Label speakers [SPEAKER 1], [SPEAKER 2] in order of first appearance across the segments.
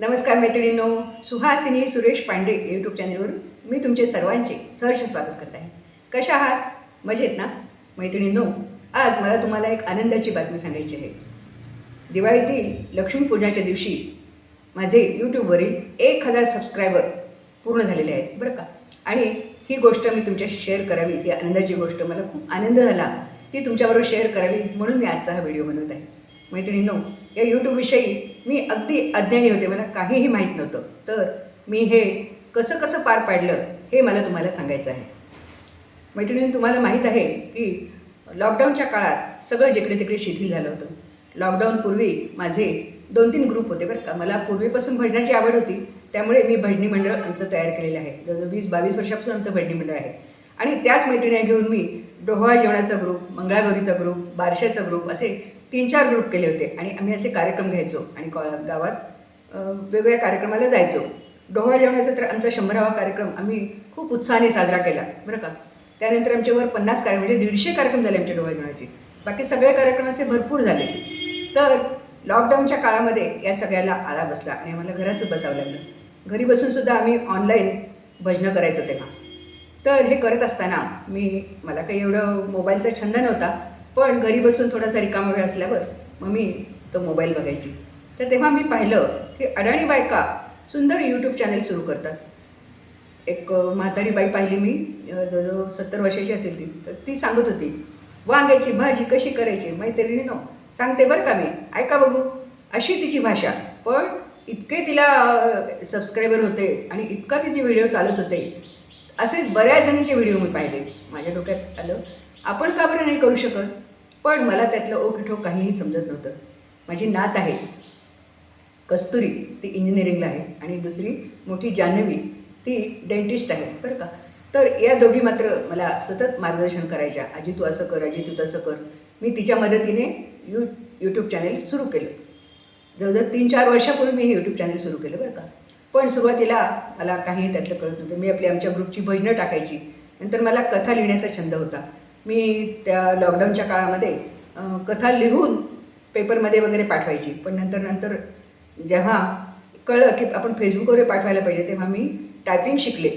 [SPEAKER 1] नमस्कार मैत्रिणींनो सुहासिनी सुरेश पांडे यूट्यूब चॅनलवर मी तुमचे सर्वांचे सहर्ष स्वागत करत आहे. कशा आहात? मजेत ना? मैत्रिणींनो आज मला तुम्हाला एक आनंदाची बातमी सांगायची आहे. दिवाळीतील लक्ष्मीपूजनाच्या दिवशी माझे यूट्यूबवरील एक हजार सबस्क्रायबर पूर्ण झालेले आहेत बरं का? आणि ही गोष्ट मी तुमच्याशी शेअर करावी ही आनंदाची गोष्ट मला खूप आनंद झाला ती तुमच्याबरोबर शेअर करावी म्हणून मी आजचा हा व्हिडिओ बनवत आहे. मैत्रिणींनो या यूट्यूबविषयी मी अगदी अज्ञानी होते मला काहीही माहीत नव्हतं. तर मी हे कसं कसं पार पाडलं हे मला तुम्हाला सांगायचं आहे. मैत्रिणींनी तुम्हाला माहीत आहे की लॉकडाऊनच्या काळात सगळं जिकडे तिकडे शिथिल झालं होतं. लॉकडाऊनपूर्वी माझे दोन तीन ग्रुप होते बरं का. मला पूर्वीपासून भजनाची आवड होती त्यामुळे मी भजनी मंडळ आमचं तयार केलेलं आहे. जवळजवळ वीस बावीस वर्षापासून आमचं भजनी मंडळ आहे. आणि त्याच मैत्रिणी घेऊन मी डोहा जेवणाचा ग्रुप मंगळागौरीचा ग्रुप बारशाचा ग्रुप असे तीन चार ग्रुप केले होते. आणि आम्ही असे कार्यक्रम घ्यायचो आणि कॉ गावात वेगवेगळ्या कार्यक्रमाला जायचो. डोहाळ जेवणाचा तर आमचा शंभरावा कार्यक्रम आम्ही खूप उत्साहाने साजरा केला. बरं का? त्यानंतर आमच्यावर पन्नास कार्य म्हणजे दीडशे कार्यक्रम झाले आमच्या डोहाळ जेवणाचे. बाकी सगळे कार्यक्रम असे भरपूर झाले. तर लॉकडाऊनच्या काळामध्ये या सगळ्याला आळा बसला आणि आम्हाला घरातच बसावं लागलं. घरी बसूनसुद्धा आम्ही ऑनलाईन भजनं करायचो तेव्हा. तर हे करत असताना मी मला काही एवढं मोबाईलचा छंद नव्हता. पण घरी बसून थोडासा रिकामा वेळ असल्यावर मग मी तो मोबाईल बघायची. तर तेव्हा मी पाहिलं की अडाणी बायका सुंदर यूट्यूब चॅनल सुरू करतात. एक म्हातारी बाई पाहिली मी जवळजवळ सत्तर वर्षाची असेल ती. तर ती सांगत होती वांग्याची भाजी कशी करायची? मैत्रिणी नो सांगते बरं का मी. ऐका बघू. अशी तिची भाषा. पण इतके तिला सबस्क्रायबर होते आणि इतका तिचे व्हिडिओ चालत होते. असेच बऱ्याच जणांचे व्हिडिओ मी पाहिले. माझ्या डोक्यात आलं आपण का बरं नाही करू शकत? पण मला त्यातलं ओखिठो काहीही समजत नव्हतं. माझी नात आहे. कस्तुरी ती इंजिनिअरिंगला आहे. आणि दुसरी मोठी जान्हवी ती डेंटिस्ट आहे. बरं का? तर या दोघी मात्र मला सतत मार्गदर्शन करायच्या. आजी तू असं कर आजी तू तसं कर. मी तिच्या मदतीने यू यूट्यूब चॅनेल सुरू केलं. जवळजवळ तीन चार वर्षापूर्वी मी हे यूट्यूब चॅनल सुरू केलं. बरं का? पण सुरुवातीला मला काही त्यातलं कळत नव्हतं. मी आपली आमच्या ग्रुपची भजनं टाकायची. नंतर मला कथा लिहिण्याचा छंद होता. मी त्या लॉकडाऊनच्या काळामध्ये कथा लिहून पेपरमध्ये वगैरे पाठवायची. पण नंतर नंतर जेव्हा कळलं की आपण फेसबुकवर पाठवायला पाहिजे तेव्हा मी टायपिंग शिकले.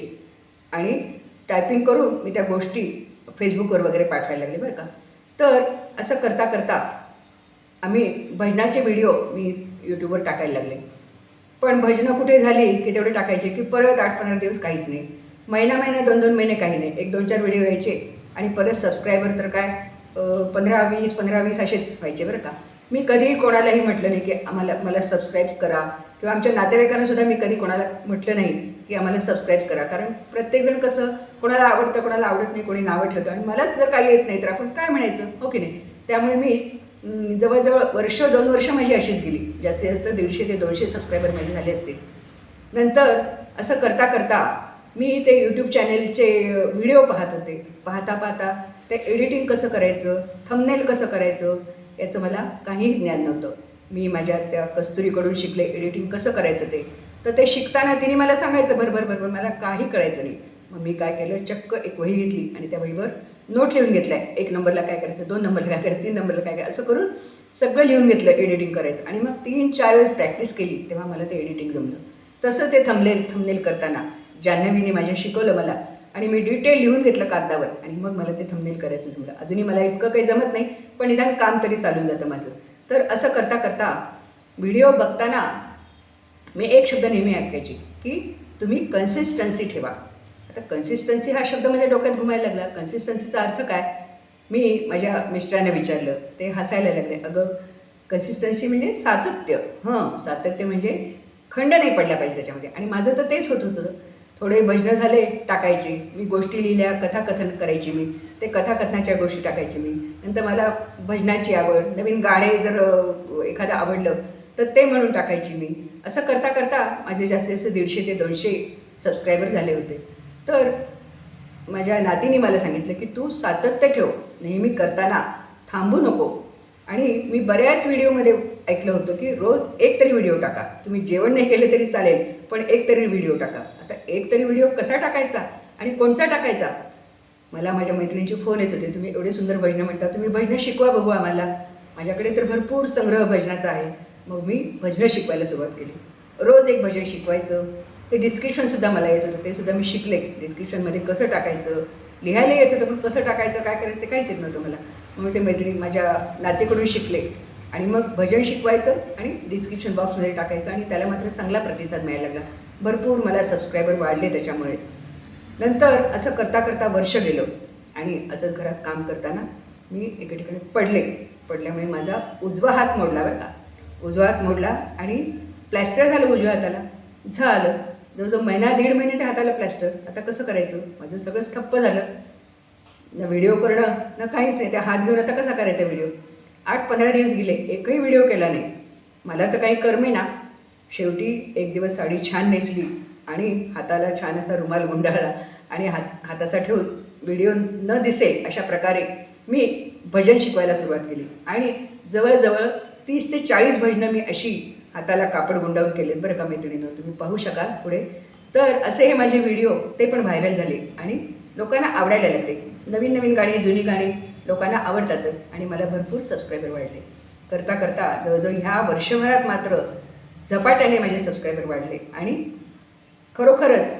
[SPEAKER 1] आणि टायपिंग करून मी त्या गोष्टी फेसबुकवर वगैरे पाठवायला लागले बरं का. तर असं करता करता आम्ही भजनाचे व्हिडिओ मी यूट्यूबवर टाकायला लागले. पण भजनं कुठे झाली की तेवढे टाकायचे की परत आठ पंधरा दिवस काहीच नाही. महिना महिना दोन दोन महिने काही नाही. एक दोन चार व्हिडिओ यायचे. आणि परत सबस्क्रायबर तर काय पंधरा वीस पंधरा वीस असेच व्हायचे बरं का. मी कधीही कोणालाही म्हटलं नाही की आम्हाला मला सबस्क्राईब करा किंवा आमच्या नातेवाईकांना सुद्धा मी कधी कोणाला म्हटलं नाही की आम्हाला सबस्क्राईब करा. कारण प्रत्येकजण कसं कोणाला आवडतं कोणाला आवडत नाही कोणी नावं ठेवतं आणि मलाच जर काही येत नाही तर आपण काय म्हणायचं? हो की नाही? त्यामुळे मी जवळजवळ वर्ष दोन वर्ष माझी अशीच गेली. जास्तीत जास्त दीडशे ते दोनशे सबस्क्रायबर माझे झाले असतील. नंतर असं करता करता मी ते यूट्यूब चॅनेलचे व्हिडिओ पाहत होते. पाहता पाहता ते एडिटिंग कसं करायचं थंबनेल कसं करायचं याचं मला काहीही ज्ञान नव्हतं. मी माझ्या त्या कस्तुरीकडून शिकले एडिटिंग कसं करायचं ते. तर ते शिकताना तिने मला सांगायचं बरोबर भरभर मला काही कळायचं नाही. मग मी काय केलं चक्क एक वही घेतली आणि त्या वहीवर नोट लिहून घेतलाय. एक नंबरला काय करायचं दोन नंबरला काय करायचं तीन नंबरला काय करायचं असं करून सगळं लिहून घेतलं एडिटिंग करायचं. आणि मग तीन चार वेळेस प्रॅक्टिस केली तेव्हा मला ते एडिटिंग जमलं. तसं ते थंबनेल थंबनेल करताना जान्हवीने माझ्या शिकवलं मला. आणि मी डिटेल लिहून घेतलं कागदावर. आणि मग मला ते थंबनेल करायचं जमलं अजूनही मला इतकं काही जमत नाही पण निदान काम तरी चालून जातं माझं. तर असं करता करता व्हिडिओ बघताना मी एक शब्द नेहमी ऐकायची की तुम्ही कन्सिस्टन्सी ठेवा. आता कन्सिस्टन्सी हा शब्द माझ्या डोक्यात घुमायला लागला. कन्सिस्टन्सीचा अर्थ काय? मी माझ्या मिस्टरांना विचारलं. ते हसायला लागले. अगं कन्सिस्टन्सी म्हणजे सातत्य. हं सातत्य म्हणजे खंड नाही पडला पाहिजे त्याच्यामध्ये. आणि माझं तर तेच होत होतं. थोडे भजनं झाले टाकायचे. मी गोष्टी लिहिल्या कथाकथन करायची मी. ते कथाकथनाच्या गोष्टी टाकायची मी. नंतर मला भजनाची आवड नवीन गाणे जर एखादं आवडलं तर ते म्हणून टाकायची मी. असं करता करता माझे जास्तीत जास्त दीडशे ते दोनशे सबस्क्रायबर झाले होते. तर माझ्या नातीने मला सांगितलं की तू सातत्य ठेव. नेहमी करताना थांबू नको. आणि मी बऱ्याच व्हिडिओमध्ये ऐकलं होतं की रोज एक तरी व्हिडिओ टाका. तुम्ही जेवण नाही केलं तरी चालेल. पण एक तरी व्हिडिओ टाका. आता एक तरी व्हिडिओ कसा टाकायचा आणि कोणता टाकायचा? मला माझ्या मैत्रिणीचे फोन येत होते. तुम्ही एवढे सुंदर भजनं म्हणता. तुम्ही भजनं शिकवा बघू आम्हाला. माझ्याकडे तर भरपूर संग्रह भजनाचा आहे. मग मी भजनं शिकवायला सुरुवात केली. रोज एक भजन शिकवायचं. ते डिस्क्रिप्शनसुद्धा मला येत होतं. ते सुद्धा मी शिकले. डिस्क्रिप्शनमध्ये कसं टाकायचं? लिहायला येत होतं पण कसं टाकायचं? काय करायचं? ते काहीच येत नव्हतं मला. मग ते मैत्रिणी माझ्या नातेकडून शिकले. आणि मग भजन शिकवायचं आणि डिस्क्रिप्शन बॉक्समध्ये टाकायचं आणि त्याला मात्र चांगला प्रतिसाद मिळायला लागला. भरपूर मला सबस्क्रायबर वाढले त्याच्यामुळे. नंतर असं करता करता वर्ष गेलं आणि असं घरात काम करताना मी एके ठिकाणी पडले. पडल्यामुळे माझा उजवा हात मोडला बरं का. उजवा हात मोडला आणि प्लॅस्टर झालं उजव्या हाताला. झालं. जवळजवळ महिना दीड महिने त्या हाताला प्लॅस्टर आता कसं करायचं? माझं सगळंच ठप्प झालं. ना व्हिडिओ करणं ना काहीच नाही. त्या हात घेऊन आता कसा करायचा व्हिडिओ आठ पंधरा दिवस गेले एकही व्हिडिओ केला नाही. मला तर काही करमे ना. शेवटी एक दिवस साडी छान नेसली आणि हाताला छान असा रुमाल गुंडाळला आणि हात हाताचा ठेवून व्हिडिओ न दिसेल अशा प्रकारे मी भजन शिकवायला सुरुवात केली. आणि जवळजवळ तीस ते चाळीस भजनं मी अशी हाताला कापड गुंडाळून केले बरं का मैत्रिणीनं. तुम्ही पाहू शकाल पुढे. तर असे हे माझे व्हिडिओ ते पण व्हायरल झाले आणि लोकांना आवडायला लागले. नवीन नवीन गाणी जुनी गाणी लोकांना आवडतातच आणि मला भरपूर सबस्क्रायबर वाढले. करता करता जवळजवळ ह्या वर्षभरात मात्र झपाट्याने माझे सबस्क्रायबर वाढले आणि खरोखरच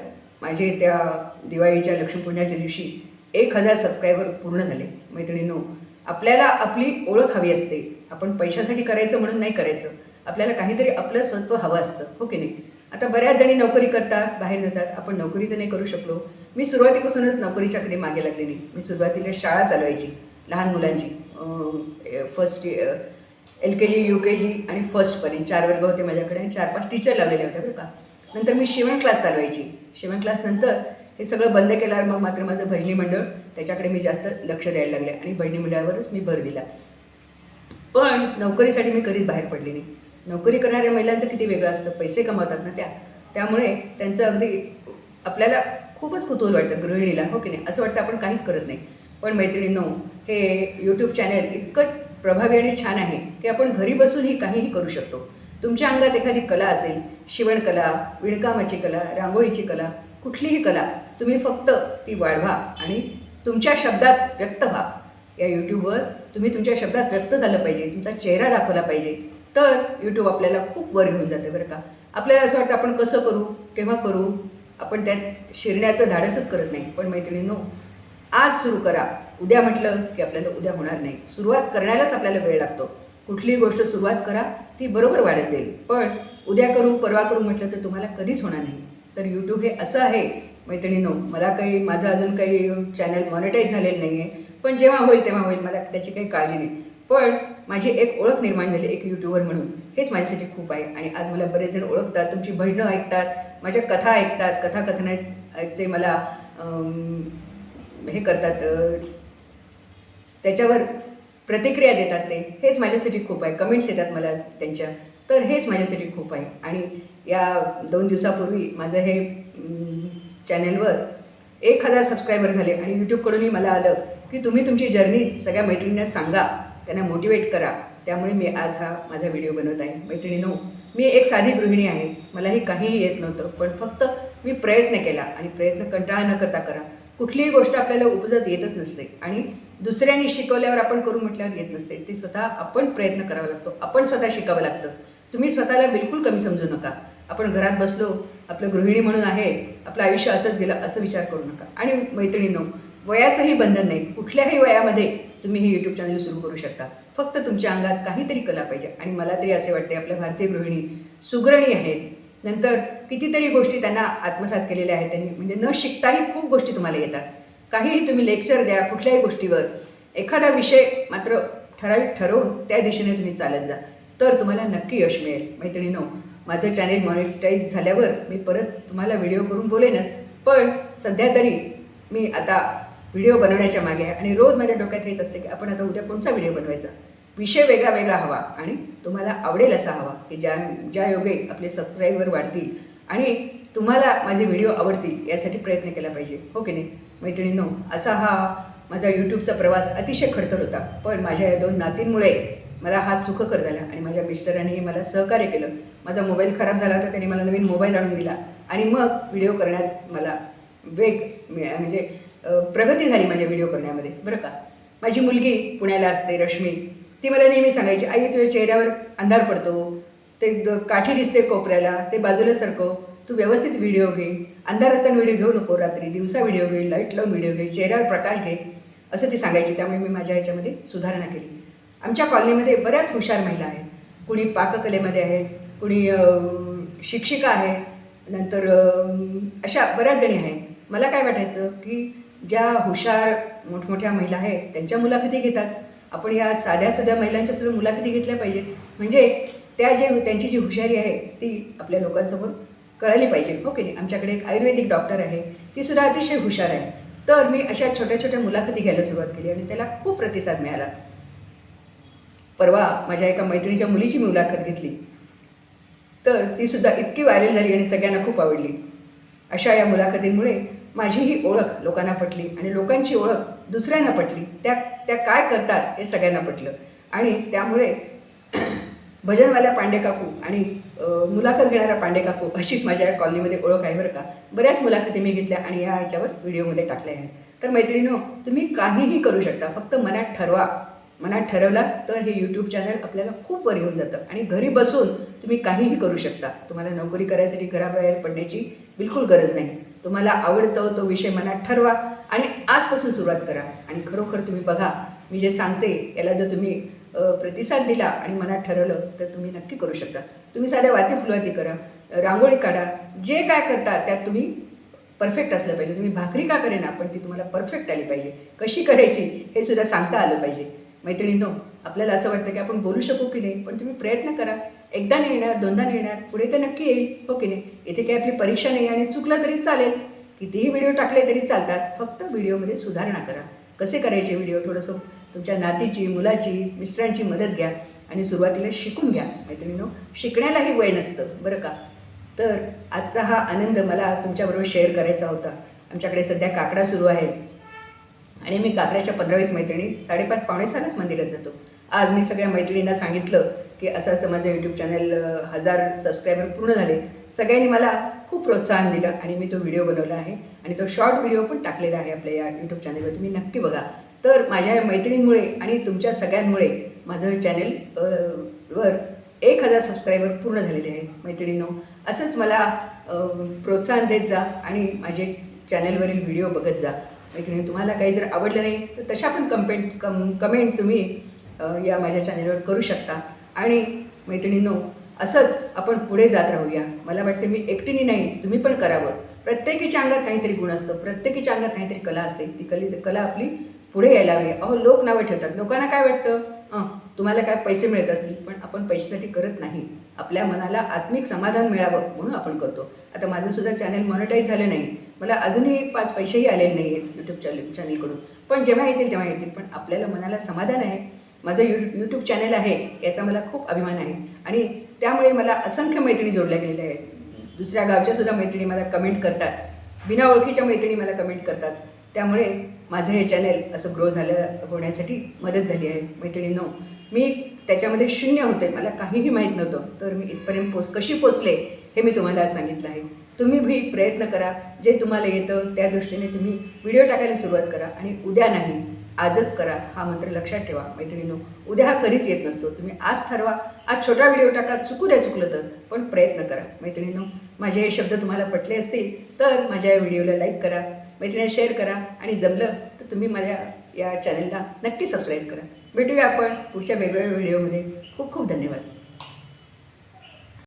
[SPEAKER 1] माझे त्या दिवाळीच्या लक्ष्मीपूजनाच्या दिवशी एक हजार सबस्क्रायबर पूर्ण झाले. मैत्रिणींनो आपल्याला आपली ओळख हवी असते. आपण पैशासाठी करायचं म्हणून नाही करायचं. आपल्याला काहीतरी आपलं स्वत्व हवं असतं हो की नाही? आता बऱ्याच जणी नोकरी करतात बाहेर जातात. आपण नोकरीचं नाही करू शकलो. मी सुरुवातीपासूनच नोकरीच्या कधी मागे लागले नाही मी सुरुवातीला शाळा चालवायची. लहान मुलांची. First L K G U K G आणि फर्स्टपर्यंत चार वर्ग होते माझ्याकडे आणि चार पाच टीचर लावलेल्या होत्या बरं का. नंतर मी शिवण क्लास चालवायची. शिवण क्लास नंतर हे सगळं बंद केल्यावर मग मात्र माझं बहिणी मंडळ त्याच्याकडे मी जास्त लक्ष द्यायला लागले आणि बहिणी मंडळावरच मी भर दिला. पण नोकरीसाठी मी कधीच बाहेर पडले नाही. नोकरी करणाऱ्या महिलांचं किती वेगळं असतं. पैसे कमावतात ना त्या. त्यामुळे त्यांचं अगदी आपल्याला खूपच कुतूहल वाटतं गृहिणीला हो की नाही? असं वाटतं आपण काहीच करत नाही. पण मैत्रिणींनो हे यूट्यूब चॅनल इतकं प्रभावी आणि छान आहे की आपण घरी बसूनही काहीही करू शकतो. तुमच्या अंगात एखादी कला असेल शिवणकला विणकामाची कला रांगोळीची कला कुठलीही कला तुम्ही फक्त ती वाढवा आणि तुमच्या शब्दात व्यक्त व्हा. या यूट्यूबवर तुम्ही तुमच्या शब्दात व्यक्त झालं पाहिजे तुमचा चेहरा दाखवला पाहिजे तर यूट्यूब आपल्याला खूप वर घेऊन जाते बरं का. आपल्याला असं वाटतं आपण कसं करू केव्हा करू? आपण त्यात शिरण्याचं धाडसच करत नाही. पण मैत्रिणींनो आज सुरू करा. उद्या म्हटलं की आपल्याला उद्या होणार नाही. सुरुवात करण्यालाच आपल्याला वेळ लागतो. कुठलीही गोष्ट सुरुवात करा ती बरोबर वाढत जाईल. पण उद्या करू परवा करू म्हटलं तर तुम्हाला कधीच होणार नाही. तर यूट्यूब हे असं आहे मैत्रिणीनो मला काही माझं अजून काही चॅनल मॉनिटाईज झालेलं नाही आहे पण जेव्हा होईल तेव्हा होईल. मला त्याची काही काळजी नाही. पण माझी एक ओळख निर्माण झाली एक यूट्यूबर म्हणून. हेच माझ्यासाठी खूप आहे. आणि आज मला बरेच जण ओळखतात तुमची भजनं ऐकतात माझ्या कथा ऐकतात. कथाकथनाचे मला हे करतात त्याच्यावर प्रतिक्रिया देतात ते. हेच माझ्यासाठी खूप आहे. कमेंट्स येतात मला त्यांच्या. तर हेच माझ्यासाठी खूप आहे. आणि या दोन दिवसापूर्वी माझं हे चॅनलवर एक हजार सबस्क्रायबर झाले आणि यूट्यूबकडूनही मला आलं की तुम्ही तुमची जर्नी सगळ्या मैत्रिणींना सांगा. त्यांना मोटिवेट करा. त्यामुळे मी आज हा माझा व्हिडिओ बनवत आहे. मैत्रिणीनो मी एक साधी गृहिणी आहे. मलाही काहीही येत नव्हतं. पण फक्त मी प्रयत्न केला आणि प्रयत्न कंटाळा न करता करा. कुठलीही गोष्ट आपल्याला उपजत येतच नसते. आणि दुसऱ्यांनी शिकवल्यावर आपण करू म्हटल्यावर येत नसते. ते स्वतः आपण प्रयत्न करावा लागतो. आपण स्वतः शिकावं लागतं. तुम्ही स्वतःला बिलकुल कमी समजू नका. आपण घरात बसलो आपलं गृहिणी म्हणून आहे आपलं आयुष्य असंच गेलं असं विचार करू नका. आणि मैत्रिणींनो वयाचंही बंधन नाही. कुठल्याही वयामध्ये तुम्ही हे यूट्यूब चॅनल सुरू करू शकता. फक्त तुमच्या अंगात काहीतरी कला पाहिजे. आणि मला तरी असे वाटते आपल्या भारतीय गृहिणी सुगरणी आहेत. नंतर कितीतरी गोष्टी त्यांना आत्मसात केलेल्या आहेत. त्यांनी म्हणजे न शिकताही खूप गोष्टी तुम्हाला येतात. काहीही तुम्ही लेक्चर द्या कुठल्याही गोष्टीवर एखादा विषय मात्र ठराविक ठरवून त्या दिशेने तुम्ही चालत जा. तर तुम्हाला नक्की यश मिळेल. मैत्रिणीनो माझं चॅनेल मॉनिटाईज झाल्यावर मी परत तुम्हाला व्हिडिओ करून बोलेनच. पण सध्या तरी मी आता व्हिडिओ बनवण्याच्या मागे आहे आणि रोज माझ्या डोक्यात हेच असते की आपण आता उद्या कोणता व्हिडिओ बनवायचा? विषय वेगळा वेगळा हवा आणि तुम्हाला आवडेल असा हवा की ज्या ज्या योगे आपले सबस्क्राईबर वाढतील आणि तुम्हाला माझे व्हिडिओ आवडतील यासाठी प्रयत्न केला पाहिजे. हो की नाही? मैत्रिणींनो असा हा माझा यूट्यूबचा प्रवास अतिशय खडतर होता. पण माझ्या या दोन नातींमुळे मला हा सुखकर झाला आणि माझ्या मिस्टरांनी मला सहकार्य केलं. माझा मोबाईल खराब झाला तर त्यांनी मला नवीन मोबाईल आणून दिला. आणि मग व्हिडिओ करण्यात मला वेग मिळा म्हणजे प्रगती झाली माझ्या व्हिडिओ करण्यामध्ये. बरं का? माझी मुलगी पुण्याला असते रश्मी. ती मला नेहमी सांगायची आई तुझ्या चेहऱ्यावर अंधार पडतो ते द- काठी दिसते कोपऱ्याला ते बाजूला सरकव तू व्यवस्थित व्हिडिओ घे अंधार असताना व्हिडिओ घेऊ नको रात्री दिवसा व्हिडिओ घे लाइट लावून व्हिडिओ घे चेहऱ्यावर प्रकाश घे असं ती सांगायची. त्यामुळे मी माझ्या ह्याच्यामध्ये सुधारणा केली. आमच्या कॉलनीमध्ये बऱ्याच हुशार महिला आहेत. कुणी पाककलेमध्ये आहेत कुणी शिक्षिका आहे नंतर अशा बऱ्याच जणी आहेत. मला काय वाटायचं की ज्या हुशार मोठमोठ्या महिला आहेत त्यांच्या मुलाखती घेतात. आपण या साध्या साध्या महिलांच्या सुद्धा मुलाखती घेतल्या पाहिजेत. म्हणजे त्या जे त्यांची जी हुशारी आहे ती आपल्या लोकांसमोर कळाली पाहिजे. हो की नाही? आमच्याकडे एक आयुर्वेदिक डॉक्टर आहे. ती सुद्धा अतिशय हुशार आहे. तर मी अशा छोट्या छोट्या मुलाखती घ्यायला सुरुवात केली आणि त्याला खूप प्रतिसाद मिळाला. परवा माझ्या एका मैत्रिणीच्या मुलीची मुलाखत घेतली. तर ती सुद्धा इतकी व्हायरल झाली आणि सगळ्यांना खूप आवडली. अशा या मुलाखतींमुळे माझी ही ओळख लोकांना पटली आणि लोकांची ओळख दुसऱ्यांना पटली. त्या त्या काय करतात हे सगळ्यांना पटलं. आणि त्यामुळे भजनवाल्या पांडे काकू आणि मुलाखत घेणाऱ्या पांडे काकू अशीच माझ्या या कॉलनीमध्ये ओळख आहे बरं का. बऱ्याच मुलाखती मी घेतल्या आणि या ह्याच्यावर व्हिडिओमध्ये टाकल्या आहेत. तर मैत्रिणीनो तुम्ही काहीही करू शकता. फक्त मनात ठरवा. मनात ठरवला तर हे यूट्यूब चॅनल आपल्याला खूप वर येऊन जातं. आणि घरी बसून तुम्ही काहीही करू शकता. तुम्हाला नोकरी करायसाठी घराबाहेर पडण्याची बिलकुल गरज नाही. तुम्हाला आवडतो तो विषय मनात ठरवा. आणि आजपासून सुरुवात करा. आणि खरोखर तुम्ही बघा मी जे सांगते याला जर तुम्ही प्रतिसाद दिला आणि मनात ठरवलं तर तुम्ही नक्की करू शकता. तुम्ही साध्या वाती फुलवाती करा रांगोळी काढा जे काय करता त्यात तुम्ही परफेक्ट असलं पाहिजे. तुम्ही भाकरी का करेना पण ती तुम्हाला परफेक्ट आली पाहिजे. कशी करायची हे सुद्धा सांगता आलं पाहिजे. मैत्रिणींनो आपल्याला असं वाटतं की आपण बोलू शकू की नाही पण तुम्ही प्रयत्न करा. एकदा नाही येणार दोनदा नाही येणार पुढे तर नक्की येईल हो की नाही? इथे काही आपली परीक्षा नाही आणि चुकलं तरी चालेल. कितीही व्हिडिओ टाकले तरी चालतात. फक्त व्हिडिओमध्ये सुधारणा करा. कसे करायचे व्हिडिओ थोडंसं तुमच्या नातीची मुलाची मिस्टरांची मदत घ्या आणि सुरुवातीला शिकून घ्या. मैत्रिणीनो शिकण्यालाही वय नसतं बरं का? तर आजचा हा आनंद मला तुमच्याबरोबर शेअर करायचा होता. आमच्याकडे सध्या काकडा सुरू आहे. आणि मी काकड्याच्या पंधरावीस मैत्रिणी साडेपाच पावणे सहालाच मंदिरात जातो. आज मी सगळ्या मैत्रिणींना सांगितलं की असं असं माझं यूट्यूब चॅनल हजार सबस्क्रायबर पूर्ण झाले. सगळ्यांनी मला खूप प्रोत्साहन दिलं आणि मी तो व्हिडिओ बनवला आहे. आणि तो शॉर्ट व्हिडिओ पण टाकलेला आहे आपल्या या यूट्यूब चॅनलवर तुम्ही नक्की बघा. तर माझ्या मैत्रिणींमुळे आणि तुमच्या सगळ्यांमुळे माझं चॅनल वर एक हजार सबस्क्रायबर पूर्ण झालेले आहे मैत्रिणींनो. असंच मला प्रोत्साहन देत जा आणि माझे चॅनलवरील व्हिडिओ बघत जा. मैत्रिणी तुम्हाला काही जर आवडलं नाही तर तशा पण कम्पेंट कम कमेंट तुम्ही या माझ्या चॅनलवर करू शकता. आणि मैत्रिणींनो असंच आपण पुढे जात राहूया. मला वाटते मी एकटीने नाही तुम्ही पण करावं. प्रत्येकीच्या अंगात काहीतरी गुण असतो प्रत्येकीच्या अंगात काहीतरी कला असते. ती कली कला आपली पुढे यायला हवी. अहो लोक नावं ठेवतात. लोकांना काय वाटतं? तुम्हाला काय पैसे मिळत असतील पण आपण पैशासाठी करत नाही. आपल्या मनाला आत्मिक समाधान मिळावं म्हणून आपण करतो. आता माझं सुद्धा चॅनल मॉनिटाईज झालं नाही. मला अजूनही पाच पैसेही आलेले नाही आहेत यूट्यूब चॅनल चॅनलकडून पण जेव्हा येतील तेव्हा येतील. पण आपल्याला मनाला समाधान आहे. माझं यू यूट्यूब चॅनल आहे याचा मला खूप अभिमान आहे. आणि त्यामुळे मला असंख्य मैत्रिणी जोडल्या गेलेल्या आहेत. दुसऱ्या गावच्या सुद्धा मैत्रिणी मला कमेंट करतात. बिना ओळखीच्या मैत्रिणी मला कमेंट करतात. त्यामुळे माझं हे चॅनल असं ग्रो झालं होण्यासाठी मदत झाली आहे मैत्रिणींनो. मी त्याच्यामध्ये शून्य होते मला काहीही माहीत नव्हतं. तर मी इथपर्यंत पोच कशी पोचले हे मी तुम्हाला आज सांगितलं आहे. तुम्ही भी प्रयत्न करा जे तुम्हाला येतं त्या दृष्टीने तुम्ही व्हिडिओ टाकायला सुरुवात करा. आणि उद्या नाही आजच करा हा मंत्र लक्षात ठेवा मैत्रिणीनो. उद्या हा कधीच येत नसतो. तुम्ही आज ठरवा आज छोटा व्हिडिओ टाका चुकू द्या चुकलं तर पण प्रयत्न करा. मैत्रिणीनो माझे हे शब्द तुम्हाला पटले असतील तर माझ्या या व्हिडिओला लाईक करा मैत्रिणी शेअर करा आणि जमलं तर तुम्ही माझ्या या चॅनलला नक्की सबस्क्राईब करा. भेटूया आपण पुढच्या वेगवेगळ्या व्हिडिओमध्ये. खूप खूप धन्यवाद.